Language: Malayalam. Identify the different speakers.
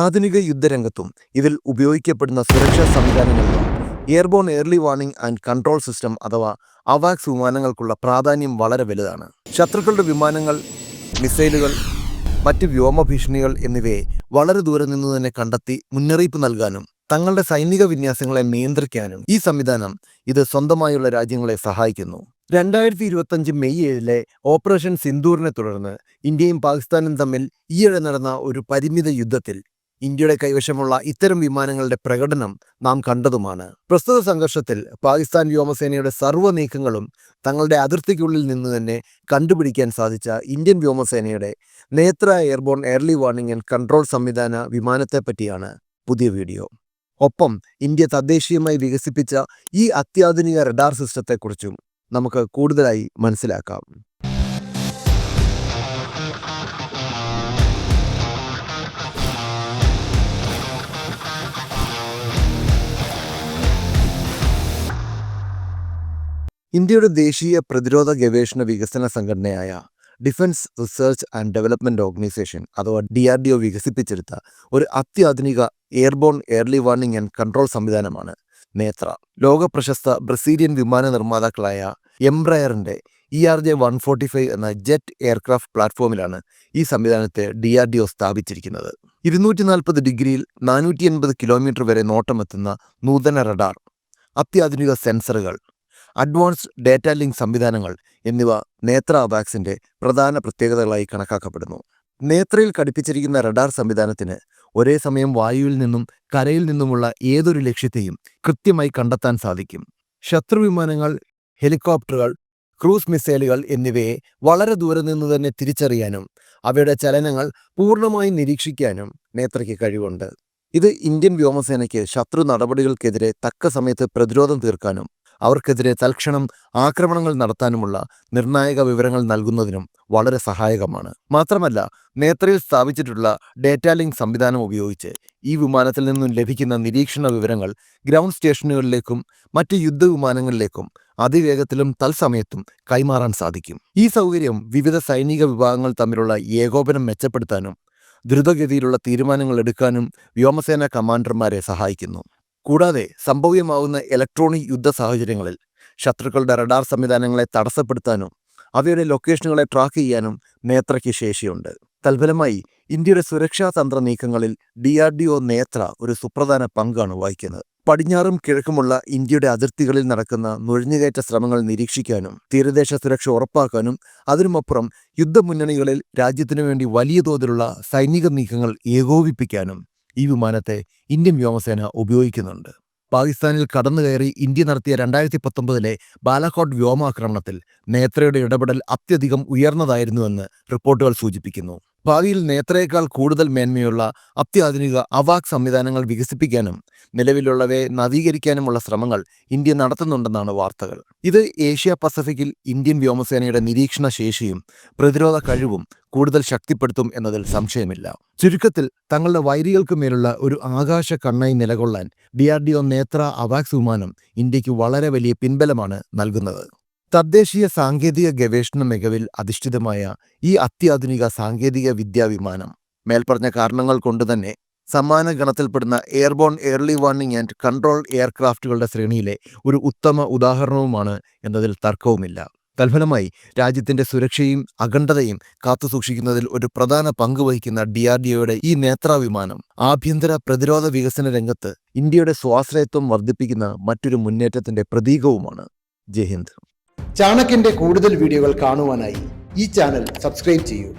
Speaker 1: ആധുനിക യുദ്ധരംഗത്തും ഇതിൽ ഉപയോഗിക്കപ്പെടുന്ന സുരക്ഷാ സംവിധാനങ്ങളിലും airborne early warning and control system അഥവാ അവാക്സ് വിമാനങ്ങൾക്കുള്ള പ്രാധാന്യം വളരെ വലുതാണ്. ശത്രുക്കളുടെ വിമാനങ്ങൾ മിസൈലുകൾ മറ്റ് വ്യോമ ഭീഷണികൾ എന്നിവയെ വളരെ ദൂരെ നിന്ന് തന്നെ കണ്ടെത്തി മുന്നറിയിപ്പ് നൽകാനും തങ്ങളുടെ സൈനിക വിന്യാസങ്ങളെ നിയന്ത്രിക്കാനും ഈ സംവിധാനം ഇത് സ്വന്തമായുള്ള രാജ്യങ്ങളെ സഹായിക്കുന്നു. രണ്ടായിരത്തി ഇരുപത്തഞ്ച് മെയ് ഏഴിലെ ഓപ്പറേഷൻ സിന്ദൂറിനെ തുടർന്ന് ഇന്ത്യയും പാകിസ്ഥാനും തമ്മിൽ ഈയിടെ നടന്ന ഒരു പരിമിത യുദ്ധത്തിൽ ഇന്ത്യയുടെ കൈവശമുള്ള ഇത്തരം വിമാനങ്ങളുടെ പ്രകടനം നാം കണ്ടതുമാണ്. പ്രസ്തുത സംഘർഷത്തിൽ പാകിസ്ഥാൻ വ്യോമസേനയുടെ സർവ നീക്കങ്ങളും തങ്ങളുടെ അതിർത്തിക്കുള്ളിൽ നിന്ന് തന്നെ കണ്ടുപിടിക്കാൻ സാധിച്ച ഇന്ത്യൻ വ്യോമസേനയുടെ Netra airborne early warning and control സംവിധാന വിമാനത്തെപ്പറ്റിയാണ് പുതിയ വീഡിയോ. ഒപ്പം ഇന്ത്യ തദ്ദേശീയമായി വികസിപ്പിച്ച ഈ അത്യാധുനിക റഡാർ സിസ്റ്റത്തെക്കുറിച്ചും നമുക്ക് കൂടുതലായി മനസ്സിലാക്കാം. ഇന്ത്യയുടെ ദേശീയ പ്രതിരോധ ഗവേഷണ വികസന സംഘടനയായ defence research and development organisation അഥവാ ഡി ആർ ഡി ഒ വികസിപ്പിച്ചെടുത്ത ഒരു അത്യാധുനിക airborne early warning and control സംവിധാനമാണ് നേത്ര. ലോക പ്രശസ്ത ബ്രസീലിയൻ വിമാന നിർമ്മാതാക്കളായ എംബ്രയറിന്റെ E R J one forty five എന്ന ജെറ്റ് എയർക്രാഫ്റ്റ് പ്ലാറ്റ്ഫോമിലാണ് ഈ സംവിധാനത്തെ ഡി ആർ ഡി ഒ സ്ഥാപിച്ചിരിക്കുന്നത്. ഇരുന്നൂറ്റി നാൽപ്പത് ഡിഗ്രിയിൽ നാനൂറ്റി എൺപത് കിലോമീറ്റർ വരെ നോട്ടമെത്തുന്ന നൂതന റഡാർ അത്യാധുനിക സെൻസറുകൾ അഡ്വാൻസ്ഡ് ഡേറ്റ ലിങ്ക് സംവിധാനങ്ങൾ എന്നിവ നേത്ര അബാക്സിന്റെ പ്രധാന പ്രത്യേകതകളായി കണക്കാക്കപ്പെടുന്നു. നേത്രയിൽ ഘടിപ്പിച്ചിരിക്കുന്ന റഡാർ സംവിധാനത്തിന് ഒരേ സമയം വായുവിൽ നിന്നും കരയിൽ നിന്നുമുള്ള ഏതൊരു ലക്ഷ്യത്തെയും കൃത്യമായി കണ്ടെത്താൻ സാധിക്കും. ശത്രു വിമാനങ്ങൾ ഹെലികോപ്റ്ററുകൾ ക്രൂസ് മിസൈലുകൾ എന്നിവയെ വളരെ ദൂരെ നിന്ന് തന്നെ തിരിച്ചറിയാനും അവയുടെ ചലനങ്ങൾ പൂർണമായി നിരീക്ഷിക്കാനും നേത്രയ്ക്ക് കഴിവുണ്ട്. ഇത് ഇന്ത്യൻ വ്യോമസേനയ്ക്ക് ശത്രു നടപടികൾക്കെതിരെ തക്ക സമയത്ത് പ്രതിരോധം തീർക്കാനും അവർക്കെതിരെ തൽക്ഷണം ആക്രമണങ്ങൾ നടത്താനുമുള്ള നിർണായക വിവരങ്ങൾ നൽകുന്നതിനും വളരെ സഹായകമാണ്. മാത്രമല്ല നേത്രയിൽ സ്ഥാപിച്ചിട്ടുള്ള ഡേറ്റ ലിങ്ക് സംവിധാനം ഉപയോഗിച്ച് ഈ വിമാനത്തിൽ നിന്നും ലഭിക്കുന്ന നിരീക്ഷണ വിവരങ്ങൾ ഗ്രൗണ്ട് സ്റ്റേഷനുകളിലേക്കും മറ്റ് യുദ്ധവിമാനങ്ങളിലേക്കും അതിവേഗത്തിലും തത്സമയത്തും കൈമാറാൻ സാധിക്കും. ഈ സൗകര്യം വിവിധ സൈനിക വിഭാഗങ്ങൾ തമ്മിലുള്ള ഏകോപനം മെച്ചപ്പെടുത്താനും ദ്രുതഗതിയിലുള്ള തീരുമാനങ്ങൾ എടുക്കാനും വ്യോമസേന കമാൻഡർമാരെ സഹായിക്കുന്നു. കൂടാതെ സംഭവ്യമാവുന്ന ഇലക്ട്രോണിക് യുദ്ധ സാഹചര്യങ്ങളിൽ ശത്രുക്കളുടെ റഡാർ സംവിധാനങ്ങളെ തടസ്സപ്പെടുത്താനും അവയുടെ ലൊക്കേഷനുകളെ ട്രാക്ക് ചെയ്യാനും നേത്രയ്ക്ക് ശേഷിയുണ്ട്. തൽഫലമായി ഇന്ത്യയുടെ സുരക്ഷാ തന്ത്ര നീക്കങ്ങളിൽ D R D O Netra ഒരു സുപ്രധാന പങ്കാണ് വഹിക്കുന്നത്. പടിഞ്ഞാറും കിഴക്കുമുള്ള ഇന്ത്യയുടെ അതിർത്തികളിൽ നടക്കുന്ന നുഴഞ്ഞുകയറ്റ ശ്രമങ്ങൾ നിരീക്ഷിക്കാനും തീരദേശ സുരക്ഷ ഉറപ്പാക്കാനും അതിനുമപ്പുറം യുദ്ധമുന്നണികളിൽ രാജ്യത്തിനു വേണ്ടി വലിയ തോതിലുള്ള സൈനിക നീക്കങ്ങൾ ഏകോപിപ്പിക്കാനും ഈ വിമാനത്തെ ഇന്ത്യൻ വ്യോമസേന ഉപയോഗിക്കുന്നുണ്ട്. പാകിസ്ഥാനിൽ കടന്നുകയറി ഇന്ത്യ നടത്തിയ രണ്ടായിരത്തി പത്തൊമ്പതിലെ ബാലാക്കോട്ട് വ്യോമാക്രമണത്തിൽ നേത്രയുടെ ഇടപെടൽ അത്യധികം ഉയർന്നതായിരുന്നുവെന്ന് റിപ്പോർട്ടുകൾ സൂചിപ്പിക്കുന്നു. ഭാവിയിൽ നേത്രയേക്കാൾ കൂടുതൽ മേന്മയുള്ള അത്യാധുനിക അവാക് സംവിധാനങ്ങൾ വികസിപ്പിക്കാനും നിലവിലുള്ളവയെ നവീകരിക്കാനുമുള്ള ശ്രമങ്ങൾ ഇന്ത്യ നടത്തുന്നുണ്ടെന്നാണ് വാർത്തകൾ. ഇത് ഏഷ്യ പസഫിക്കിൽ ഇന്ത്യൻ വ്യോമസേനയുടെ നിരീക്ഷണ ശേഷിയും പ്രതിരോധ കഴിവും കൂടുതൽ ശക്തിപ്പെടുത്തും എന്നതിൽ സംശയമില്ല. ചുരുക്കത്തിൽ തങ്ങളുടെ വൈരികൾക്ക് മേലുള്ള ഒരു ആകാശ കണ്ണായി നിലകൊള്ളാൻ D R D O Netra AVAX വിമാനം ഇന്ത്യയ്ക്ക് വളരെ വലിയ പിൻബലമാണ് നൽകുന്നത്. തദ്ദേശീയ സാങ്കേതിക ഗവേഷണ മികവിൽ അധിഷ്ഠിതമായ ഈ അത്യാധുനിക സാങ്കേതിക വിദ്യാ വിമാനം മേൽപ്പറഞ്ഞ കാരണങ്ങൾ കൊണ്ടുതന്നെ സമ്മാന ഗണത്തിൽപ്പെടുന്ന airborne early warning and control എയർക്രാഫ്റ്റുകളുടെ ശ്രേണിയിലെ ഒരു ഉത്തമ ഉദാഹരണവുമാണ് എന്നതിൽ തർക്കവുമില്ല. തൽഫലമായി രാജ്യത്തിന്റെ സുരക്ഷയും അഖണ്ഡതയും കാത്തുസൂക്ഷിക്കുന്നതിൽ ഒരു പ്രധാന പങ്ക് വഹിക്കുന്ന ഡി ആർ ഡി ഒയുടെ ഈ നേത്രാവിമാനം ആഭ്യന്തര പ്രതിരോധ വികസന രംഗത്ത് ഇന്ത്യയുടെ സ്വാശ്രയത്വം വർദ്ധിപ്പിക്കുന്ന മറ്റൊരു മുന്നേറ്റത്തിന്റെ പ്രതീകവുമാണ്. ജയ് ഹിന്ദ്.
Speaker 2: ചാണക്യന്റെ കൂടുതൽ വീഡിയോകൾ കാണുവാനായി ഈ ചാനൽ സബ്സ്ക്രൈബ് ചെയ്യൂ.